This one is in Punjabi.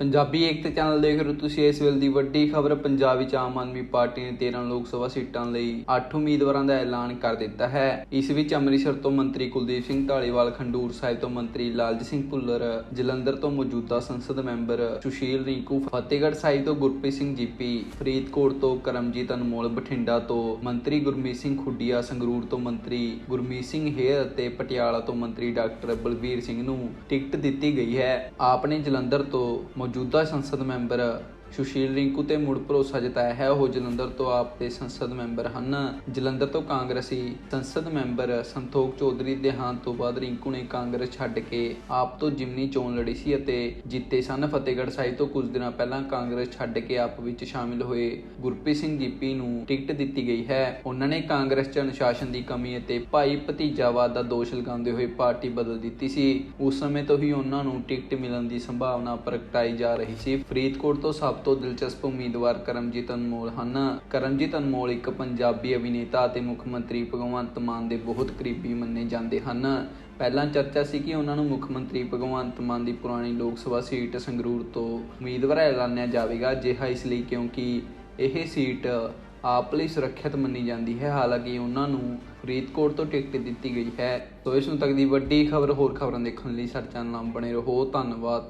ਪੰਜਾਬੀ ਏਕਤਾ ਚੈਨਲ ਦੇਖ ਰਹੇ ਹੋ ਤੁਸੀਂ ਇਸ ਵੇਲੇ ਦੀ ਵੱਡੀ ਖਬਰ, ਪੰਜਾਬ ਵਿੱਚ ਆਮ ਆਦਮੀ ਪਾਰਟੀ ਨੇ 13 ਲੋਕ ਸਭਾ ਸੀਟਾਂ ਲਈ 8 ਉਮੀਦਵਾਰਾਂ ਦਾ ਐਲਾਨ ਕਰ ਦਿੱਤਾ ਹੈ। ਇਸ ਵਿੱਚ ਅੰਮ੍ਰਿਤਸਰ ਤੋਂ ਮੰਤਰੀ ਕੁਲਦੀਪ ਸਿੰਘ ਢਾਲੀਵਾਲ, ਖੰਡੂਰ ਸਾਹਿਬ ਤੋਂ ਮੰਤਰੀ ਲਾਲਜੀਤ ਸਿੰਘ ਭੁੱਲਰ, ਜਲੰਧਰ ਤੋਂ ਮੌਜੂਦਾ ਸੰਸਦ ਮੈਂਬਰ ਸੁਸ਼ੀਲ ਰਿੰਕੂ, ਫਤਿਹਗੜ੍ਹ ਸਾਹਿਬ ਤੋਂ ਗੁਰਪ੍ਰੀਤ ਸਿੰਘ ਜੀਪੀ, ਫਰੀਦਕੋਟ ਤੋਂ ਕਰਮਜੀਤ ਅਨਮੋਲ ਬਠਿੰਡਾ ਤੋਂ ਮੰਤਰੀ ਗੁਰਮੀਤ ਸਿੰਘ ਖੁੱਡੀਆ, ਸੰਗਰੂਰ ਤੋਂ ਮੰਤਰੀ ਗੁਰਮੀਤ ਸਿੰਘ ਹੇਰ ਅਤੇ ਪਟਿਆਲਾ ਤੋਂ ਮੰਤਰੀ ਡਾਕਟਰ ਬਲਬੀਰ ਸਿੰਘ ਨੂੰ ਟਿਕਟ ਦਿੱਤੀ ਗਈ ਹੈ। ਆਪ ਨੇ ਜਲੰਧਰ ਤੋਂ ਮੌਜੂਦਾ ਸੰਸਦ ਮੈਂਬਰ ਸੁਸ਼ੀਲ ਰਿੰਕੂ ਤੇ ਮੁੜ ਭਰੋਸਾ ਜਤਾਇਆ ਹੈ। ਉਹ ਜਲੰਧਰ ਤੋਂ ਆਪ ਦੇ ਸੰਸਦ ਮੈਂਬਰ ਹਨ। ਜਲੰਧਰ ਤੋਂ ਕਾਂਗਰਸੀ ਸੰਸਦ ਮੈਂਬਰ ਸੰਤੋਖ ਚੌਧਰੀ ਦੇ ਦੇਹਾਂਤ ਤੋਂ ਬਾਅਦ ਰਿੰਕੂ ਨੇ ਕਾਂਗਰਸ ਛੱਡ ਕੇ ਆਪ ਤੋਂ ਜਿਮਨੀ ਚੋਣ ਲੜੀ ਸੀ ਅਤੇ ਜਿੱਤੇ ਸਨ। ਫਤਿਹਗੜ੍ਹ ਸਾਹਿਬ ਤੋਂ ਕੁਝ ਦਿਨਾਂ ਪਹਿਲਾਂ ਕਾਂਗਰਸ ਛੱਡ ਕੇ ਆਪ ਵਿੱਚ ਸ਼ਾਮਿਲ ਹੋਏ ਗੁਰਪ੍ਰੀਤ ਸਿੰਘ ਗਿੱਪੀ ਨੂੰ ਟਿਕਟ ਦਿੱਤੀ ਗਈ ਹੈ। ਉਹਨਾਂ ਨੇ ਕਾਂਗਰਸ 'ਚ ਅਨੁਸ਼ਾਸਨ ਦੀ ਕਮੀ ਅਤੇ ਭਾਈ ਭਤੀਜਾਵਾਦ ਦਾ ਦੋਸ਼ ਲਗਾਉਂਦੇ ਹੋਏ ਪਾਰਟੀ ਬਦਲ ਦਿੱਤੀ ਸੀ। ਉਸ ਸਮੇਂ ਤੋਂ ਹੀ ਉਹਨਾਂ ਨੂੰ ਟਿਕਟ ਮਿਲਣ ਦੀ ਸੰਭਾਵਨਾ ਪ੍ਰਗਟਾਈ ਜਾ ਰਹੀ ਸੀ। ਫਰੀਦਕੋਟ ਤੋਂ ਸਭ ਤੋਂ ਦਿਲਚਸਪ ਉਮੀਦਵਾਰ ਕਰਮਜੀਤ ਅਨਮੋਲ ਹਨ। ਕਰਮਜੀਤ ਅਨਮੋਲ ਇੱਕ ਪੰਜਾਬੀ ਅਭਿਨੇਤਾ ਅਤੇ ਮੁੱਖ ਮੰਤਰੀ ਭਗਵੰਤ ਮਾਨ ਦੇ ਬਹੁਤ ਕਰੀਬੀ ਮੰਨੇ ਜਾਂਦੇ ਹਨ। ਪਹਿਲਾਂ ਚਰਚਾ ਸੀ ਕਿ ਉਹਨਾਂ ਨੂੰ ਮੁੱਖ ਮੰਤਰੀ ਭਗਵੰਤ ਮਾਨ ਦੀ ਪੁਰਾਣੀ ਲੋਕ ਸਭਾ ਸੀਟ ਸੰਗਰੂਰ ਤੋਂ ਉਮੀਦਵਾਰ ਐਲਾਨਿਆ ਜਾਵੇਗਾ, ਅਜਿਹਾ ਇਸ ਲਈ ਕਿਉਂਕਿ ਇਹ ਸੀਟ ਆਪ ਲਈ ਸੁਰੱਖਿਅਤ ਮੰਨੀ ਜਾਂਦੀ ਹੈ। ਹਾਲਾਂਕਿ ਉਹਨਾਂ ਨੂੰ ਫਰੀਦਕੋਟ ਤੋਂ ਟਿਕਟ ਦਿੱਤੀ ਗਈ ਹੈ। ਸੋ ਇਸ ਨੂੰ ਤੱਕ ਦੀ ਵੱਡੀ ਖਬਰ ਹੋਰ ਖਬਰਾਂ ਦੇਖਣ ਲਈ ਸਾਡੇ ਚੈਨਲ ਨਾਲ ਬਣੇ ਰਹੋ। ਧੰਨਵਾਦ।